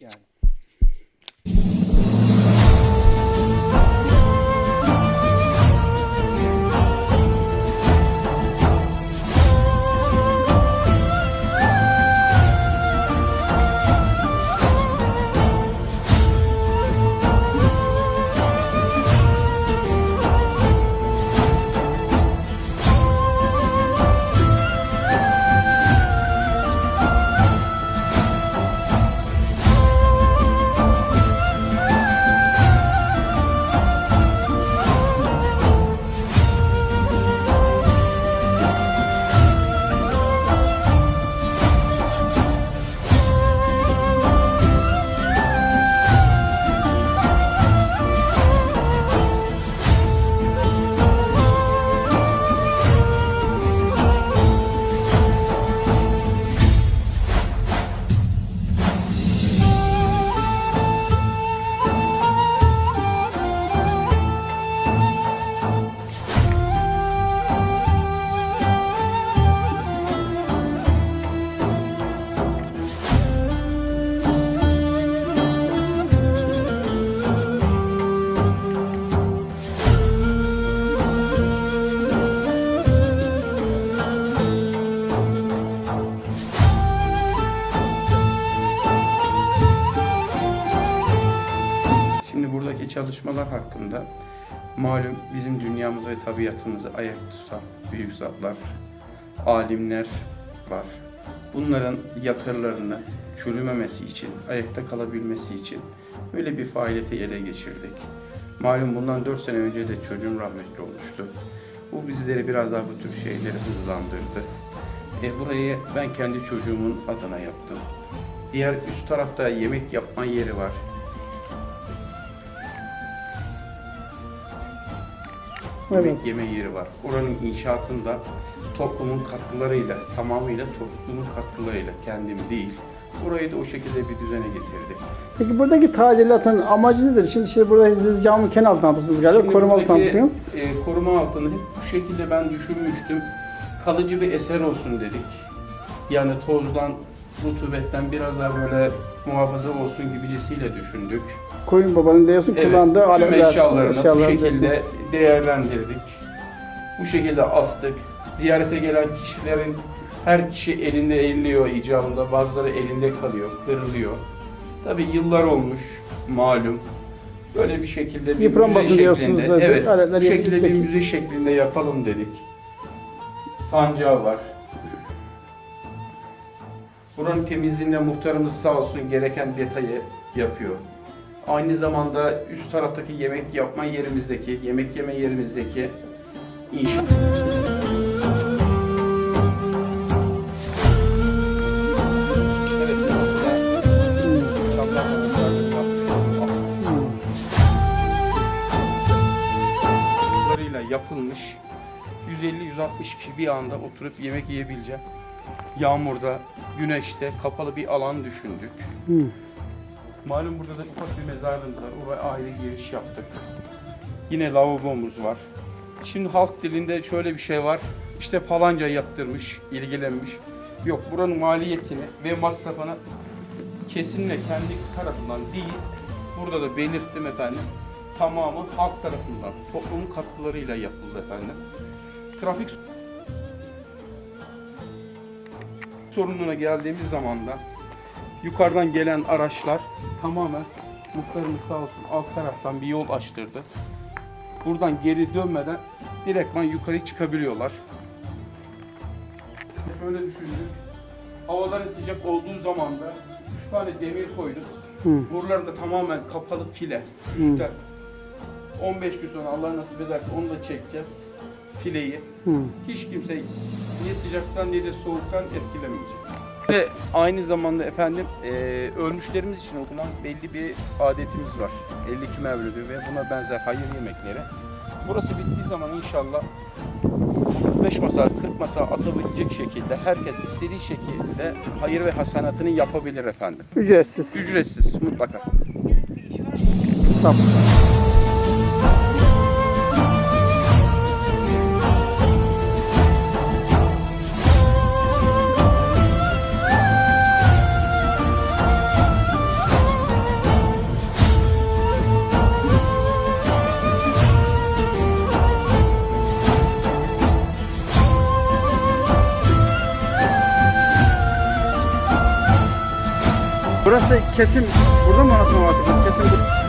yani. Çalışmalar hakkında malum bizim dünyamız ve tabiatımızı ayak tutan büyük zatlar, alimler var. Bunların yatırlarını çürümemesi için, ayakta kalabilmesi için böyle bir faaliyeti ele geçirdik. Malum bundan 4 sene önce de çocuğum rahmetli olmuştu. Bu bizleri biraz daha bu tür şeyleri hızlandırdı. E, burayı ben kendi çocuğumun adına yaptım. Diğer üst tarafta yemek yapma yeri var. Evet. yemek yeme yeri var. Oranın inşaatında toplumun katkılarıyla, tamamıyla toplumun katkılarıyla kendim değil. Burayı da o şekilde bir düzene getirdik. Peki buradaki tadilatın amacı nedir? Şimdi işte burada siz camın kenar altında mısınız galiba? Şimdi Koruma buradaki, altındasınız. e, koruma altını hep bu şekilde ben düşünmüştüm. Kalıcı bir eser olsun dedik. Yani tozdan, rutubetten biraz daha böyle muhafaza olsun gibicisiyle düşündük. Koyun babanın diyorsun kullandığı tüm aletler, eşyalarını bu şekilde diyorsun. değerlendirdik. Bu şekilde astık. Ziyarete gelen kişilerin her kişi elinde elliyor icabında. Bazıları elinde kalıyor, kırılıyor. Tabi yıllar olmuş malum. Böyle bir şekilde bir Yıpranmasın müze diyorsunuz şeklinde, zaten. evet, Aletler bu şekilde bir müze şeklinde yapalım dedik. Sancağı var. Buranın temizliğinde muhtarımız sağ olsun gereken detayı yapıyor. Aynı zamanda üst taraftaki yemek yapma yerimizdeki, yemek yeme yerimizdeki inşaat. Yapılmış 150-160 kişi bir anda oturup yemek yiyebilecek. Yağmurda, güneşte kapalı bir alan düşündük. Hı. Malum burada da ufak bir mezarlığımız var. Oraya aile giriş yaptık. Yine lavabomuz var. Şimdi halk dilinde şöyle bir şey var. İşte falanca yaptırmış, ilgilenmiş. Yok buranın maliyetini ve masrafını kesinlikle kendi tarafından değil, burada da belirttim efendim. Tamamı halk tarafından, toplumun katkılarıyla yapıldı efendim. Trafik sorununa geldiğimiz zaman da yukarıdan gelen araçlar tamamen muhtarımız sağ olsun alt taraftan bir yol açtırdı. Buradan geri dönmeden direktman yukarı çıkabiliyorlar. Şöyle düşündük. Havaların sıcak olduğu zaman da 3 tane demir koyduk. Hı. Buraları da tamamen kapalı file. Üstten. 15 gün sonra Allah nasip ederse onu da çekeceğiz. Fileyi Hı. hiç kimse ne sıcaktan ne de soğuktan etkilemeyecek. Ve aynı zamanda efendim e, ölmüşlerimiz için okunan belli bir adetimiz var. 52 mevlüdü ve buna benzer hayır yemekleri. Burası bittiği zaman inşallah 45 masa, 40 masa atabilecek şekilde herkes istediği şekilde hayır ve hasanatını yapabilir efendim. Ücretsiz. Ücretsiz mutlaka. Tamam. Burası kesim. Burada mı anasını var? Kesim bu.